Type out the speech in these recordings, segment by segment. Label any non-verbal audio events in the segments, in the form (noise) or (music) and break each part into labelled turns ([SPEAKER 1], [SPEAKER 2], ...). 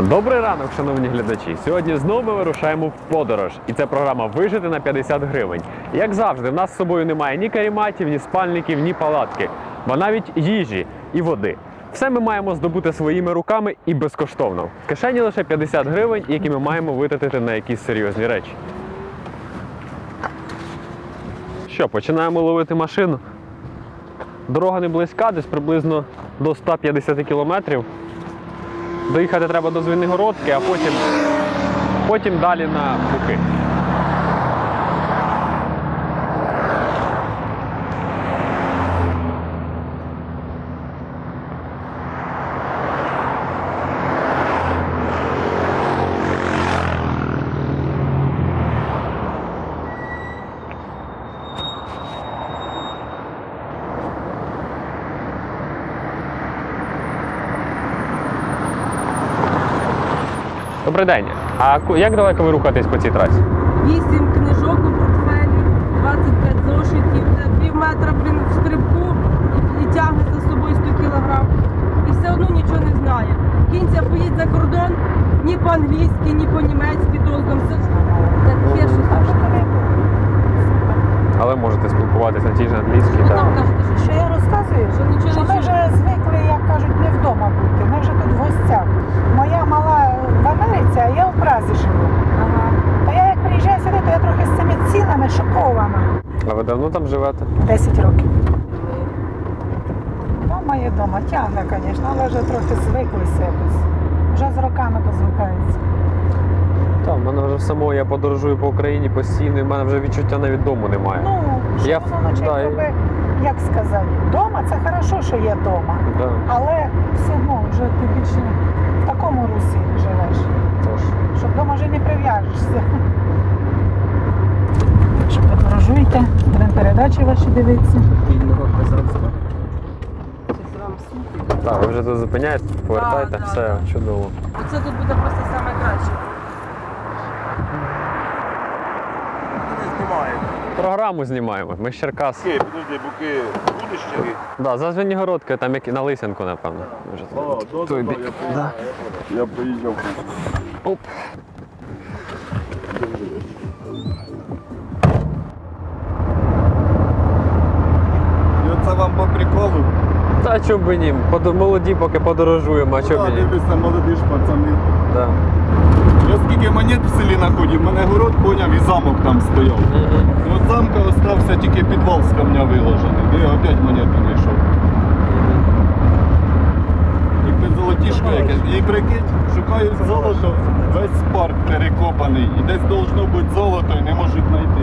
[SPEAKER 1] Добрий ранок, шановні глядачі. Сьогодні знову ми вирушаємо в подорож, і це програма Вижити на 50 гривень. Як завжди, в нас з собою немає ні каріматів, ні спальників, ні палатки, бо навіть їжі і води. Все ми маємо здобути своїми руками і безкоштовно. В кишені лише 50 гривень, які ми маємо витратити на якісь серйозні речі. Що, починаємо ловити машину? Дорога не близька, десь приблизно до 150 кілометрів. Доїхати треба до Звенигородки, а потім, потім далі на Буки. Добрий день. А як далеко ви рухаєтесь по цій трасі?
[SPEAKER 2] 8 книжок у портфелі, 25 зошитів, це пів метра блін, в стрибку і, і тягне за собою 100 кілограм. І все одно нічого не знає. Кінця поїдь за кордон ні по-англійськи, ні по-німецьки толком. Це таке щось.
[SPEAKER 1] Але можете спілкуватися на тій ж англійській.
[SPEAKER 2] Ну, кажете, що,
[SPEAKER 3] Що я розказую?
[SPEAKER 2] що нічого
[SPEAKER 3] Що ми вже звикли, як кажуть, не вдома бути. Ми вже тут в гостях. Моя мала в а я у Празі живу.
[SPEAKER 2] Ага.
[SPEAKER 3] Та я як приїжджаю сюди, то я трохи з цими цінами шокована.
[SPEAKER 1] А ви давно там живете?
[SPEAKER 3] 10 років. Дома є дома, тягне, звісно, але вже трохи звиклися якось. Вже з роками дозвикаються.
[SPEAKER 1] Так, в мене вже самого я подорожую по Україні постійно, і в мене вже відчуття навіть дому немає.
[SPEAKER 3] Ну, що
[SPEAKER 1] Я-
[SPEAKER 3] воно наче
[SPEAKER 1] да,
[SPEAKER 3] якби, як сказати, дома це хорошо, що є дома.
[SPEAKER 1] Да,
[SPEAKER 3] Але все одно вже ти більше в такому русі живеш.
[SPEAKER 1] тож.
[SPEAKER 3] що вдома Так що подорожуйте, будемо передачі ваші дивитися.
[SPEAKER 2] Вам супер.
[SPEAKER 1] Так, ви вже тут зупиняєте, повертаєте,
[SPEAKER 2] Да, да,
[SPEAKER 1] все
[SPEAKER 2] да.
[SPEAKER 1] чудово.
[SPEAKER 2] Оце тут буде просто саме краще.
[SPEAKER 1] Програму знімаємо. Ми з Черкас.
[SPEAKER 4] Буки, подожди, буки будеш чи?
[SPEAKER 1] Да, за Звенігородкою, там як і на Лисянку, напевно. Тут.
[SPEAKER 4] да, да,
[SPEAKER 1] Той
[SPEAKER 4] я поїхав. Я поїхав.
[SPEAKER 1] Оп. Та чому б ні? Подо- Молоді, поки подорожуємо, а чому б ні?
[SPEAKER 4] дивлюся, молоді ж пацани.
[SPEAKER 1] Да.
[SPEAKER 4] Я скільки монет в селі находив, мене город поняв і замок там стояв. І от замка остався тільки підвал з камня виложений. І опять монету знайшов. Якби золотішко якесь. І прикинь, шукають золото, весь парк перекопаний. І десь должно бути золото і не можуть знайти.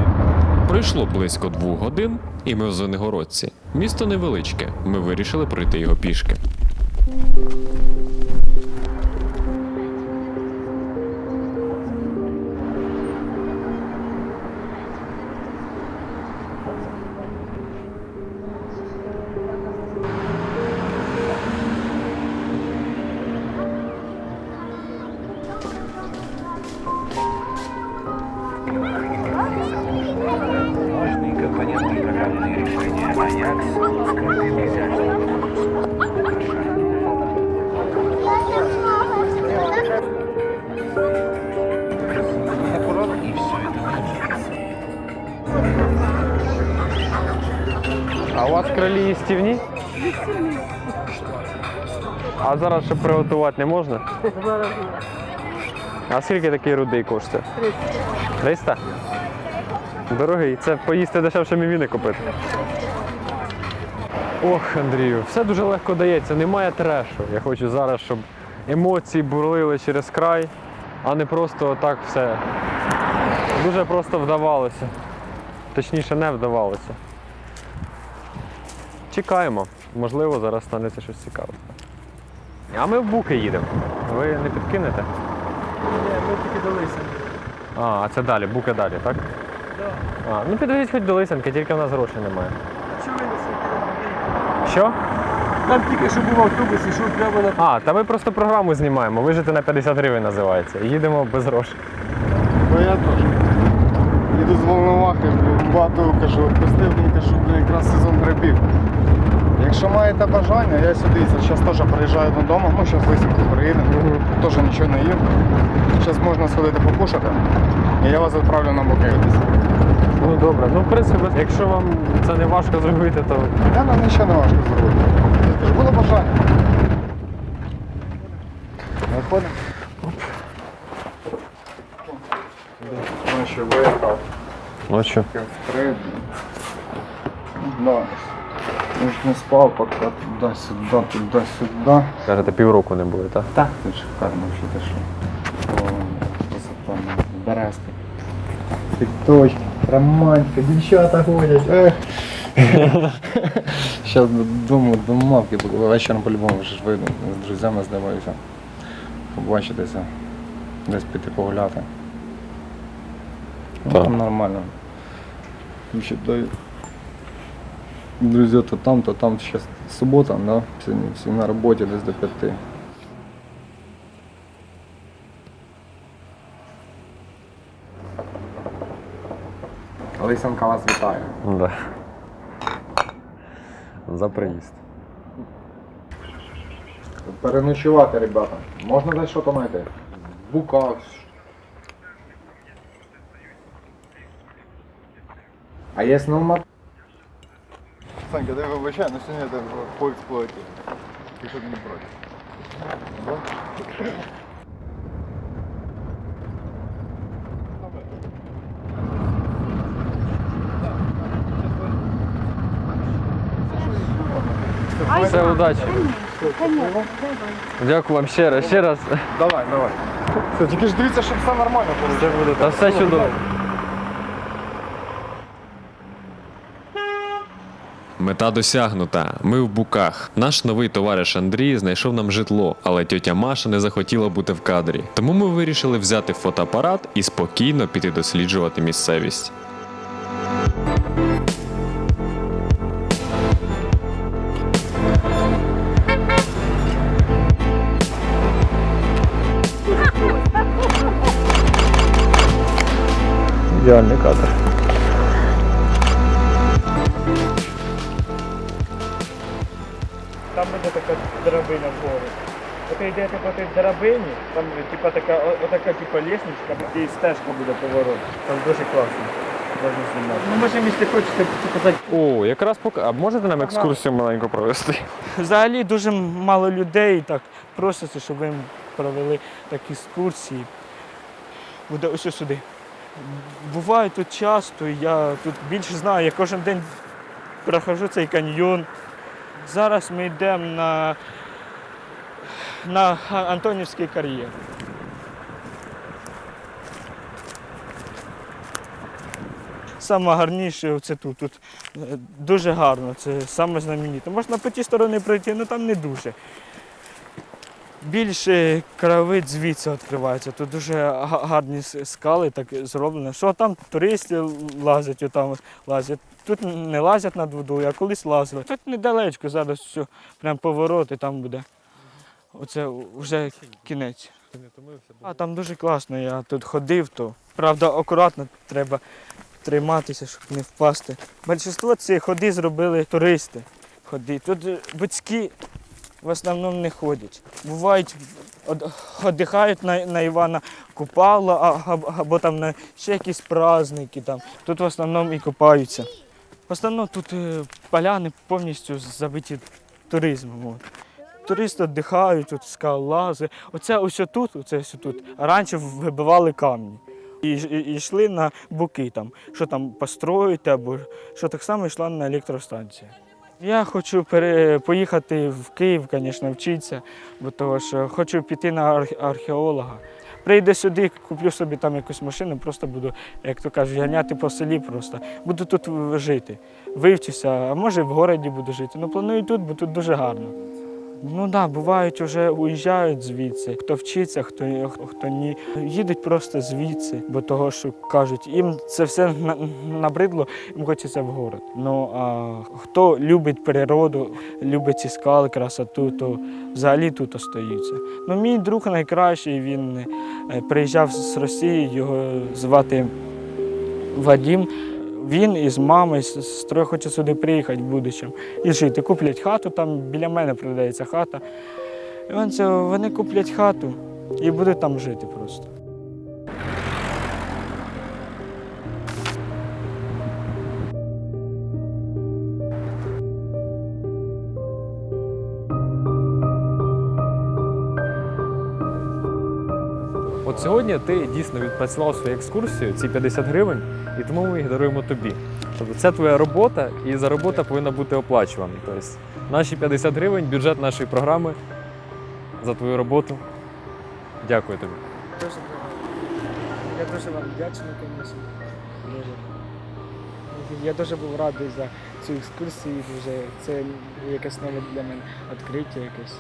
[SPEAKER 5] Пройшло близько двох годин, і ми в Звенигородці. Місто невеличке. Ми вирішили пройти його пішки.
[SPEAKER 1] А у вас крилі їстівні? А зараз ще приготувати не можна? А скільки такий рудий коштує? 300. Дорогий, це поїсти дешевше мівіни купити. Ох, Андрію, все дуже легко дається, немає трешу. Я хочу зараз, щоб емоції бурлили через край, а не просто так все. Дуже просто вдавалося. Точніше, не вдавалося. Чекаємо. Можливо, зараз станеться щось цікаве. А ми в буки їдемо. Ви не підкинете?
[SPEAKER 6] Ні, Ми тільки до Лисянки.
[SPEAKER 1] А, а це далі, буки далі, так? А, ну підвезіть хоч до Лисянки, тільки в нас грошей немає.
[SPEAKER 6] Чого ви не
[SPEAKER 1] Що?
[SPEAKER 6] Там тільки що був автобус, йшов прямо на
[SPEAKER 1] А, та ми просто програму знімаємо. Вижити на 50 гривень називається. Їдемо без грошей.
[SPEAKER 4] Ну я теж. Іду з Волновахи, багато кажу, відпустив, тому кажу, блін, якраз сезон грибів.
[SPEAKER 7] Якщо маєте бажання, я сюди зараз теж приїжджаю додому, ну зараз висівку приїдемо, теж нічого не їв. Зараз можна сходити покушати, і я вас відправлю на буки.
[SPEAKER 1] Ну добре. Ну, в принципі, якщо вам це не важко зробити, то
[SPEAKER 7] Я нам нічого не важко зробити. Було бажання. Виходимо. Ночі виїхав.
[SPEAKER 1] ночі.
[SPEAKER 7] Вперед. Да. Я ж не спав, поки туди-сюди, туди-сюди.
[SPEAKER 1] Кажете, півроку не буде, так?
[SPEAKER 7] Так, це шикарно, що ти що. О, березки. Цвіточки, романтика, дівчата ходять. Ех. (laughs) Зараз додому, до мавки, вечором по-любому вже ж вийду, з друзями здиваюся. Побачитися, десь піти погуляти. Ну,
[SPEAKER 1] Так.
[SPEAKER 7] Там нормально. Считай, друзі, то там, то там. Сейчас субота, да? Сьогодні всі на роботі десь до п'яти. Лисенка вас вітає.
[SPEAKER 1] Да. За приїзд.
[SPEAKER 7] Переночувати, ребята. Можна десь що то знайти? В буках. А є снова? Санька, дай вибачай, но сьогодні це по експлуаті. Ти щоб не проти.
[SPEAKER 1] Все, удачі. Дякую вам ще раз, ще раз.
[SPEAKER 7] Давай, давай. Все, тільки ж дивіться, щоб все нормально було.
[SPEAKER 1] Все буде. Та все чудово.
[SPEAKER 5] Мета досягнута. Ми в буках. Наш новий товариш Андрій знайшов нам житло, але тьотя Маша не захотіла бути в кадрі. Тому ми вирішили взяти фотоапарат і спокійно піти досліджувати місцевість.
[SPEAKER 1] Ідеальний кадр.
[SPEAKER 6] Драбина вгору. От йдете по тій драбині, там типа така, отака типа лестничка, і стежка буде поворот. Там дуже класно. Можна знімати. Ну можемо, якщо хочете показати.
[SPEAKER 1] О, якраз поки. А можете нам екскурсію маленьку провести?
[SPEAKER 6] Взагалі дуже мало людей так проситься, щоб ви провели такі екскурсії. Буде ось сюди. Буває тут часто, я тут більше знаю, я кожен день проходжу цей каньйон. Зараз ми йдемо на, на Антонівський кар'єр. Саме гарніше це тут. Тут е, дуже гарно, це саме знаменіте. Можна по тій стороні пройти, але там не дуже. Більше краєвид звідси відкривається. Тут дуже гарні скали так зроблені. Що там туристи лазять, отам лазять. Тут не лазять над водою, а колись лазили. Тут недалечко, зараз все, прям поворот і там буде. Оце вже кінець. А там дуже класно, я тут ходив, то правда акуратно треба триматися, щоб не впасти. Більшість цієї ходи зробили туристи. Ходи. Тут е, батьки в основному не ходять. Бувають, од- віддихають на, на Івана Купала або, там на ще якісь праздники. Там. Тут в основному і купаються. В основному тут е, поляни повністю забиті туризмом. От. Туристи віддихають, тут скалолази. Оце ось тут, оце ось тут. Раніше вибивали камні. І, і, і йшли на буки, там, що там построїти, або що так само йшла на електростанцію. Я хочу пере, поїхати в Київ, звісно, вчитися, бо того що хочу піти на архе- археолога. Прийду сюди, куплю собі там якусь машину, просто буду, як то кажуть, ганяти по селі просто. Буду тут жити. Вивчуся, а може в городі буду жити. Ну планую тут, бо тут дуже гарно. Ну так, да, бувають, вже уїжджають звідси. Хто вчиться, хто, хто ні. Їдуть просто звідси, бо того, що кажуть, їм це все набридло, їм хочеться в город. Ну а хто любить природу, любить ці скали, красоту, то взагалі тут остаються. Ну, мій друг найкращий, він е, приїжджав з Росії, його звати Вадим. Він із мамою, з сестрою хоче сюди приїхати в будущому і жити. Куплять хату, там біля мене продається хата. І вони, це- вони куплять хату і будуть там жити просто.
[SPEAKER 1] Сьогодні ти дійсно відпрацював свою екскурсію, ці 50 гривень, і тому ми їх даруємо тобі. Тобто це твоя робота, і за робота повинна бути оплачувана. Тобто наші 50 гривень, бюджет нашої програми за твою роботу. Дякую тобі.
[SPEAKER 6] Дуже Я дуже вам вдячний, звісно. Я дуже був радий за цю екскурсію. Дуже це якесь нове для мене відкриття якесь.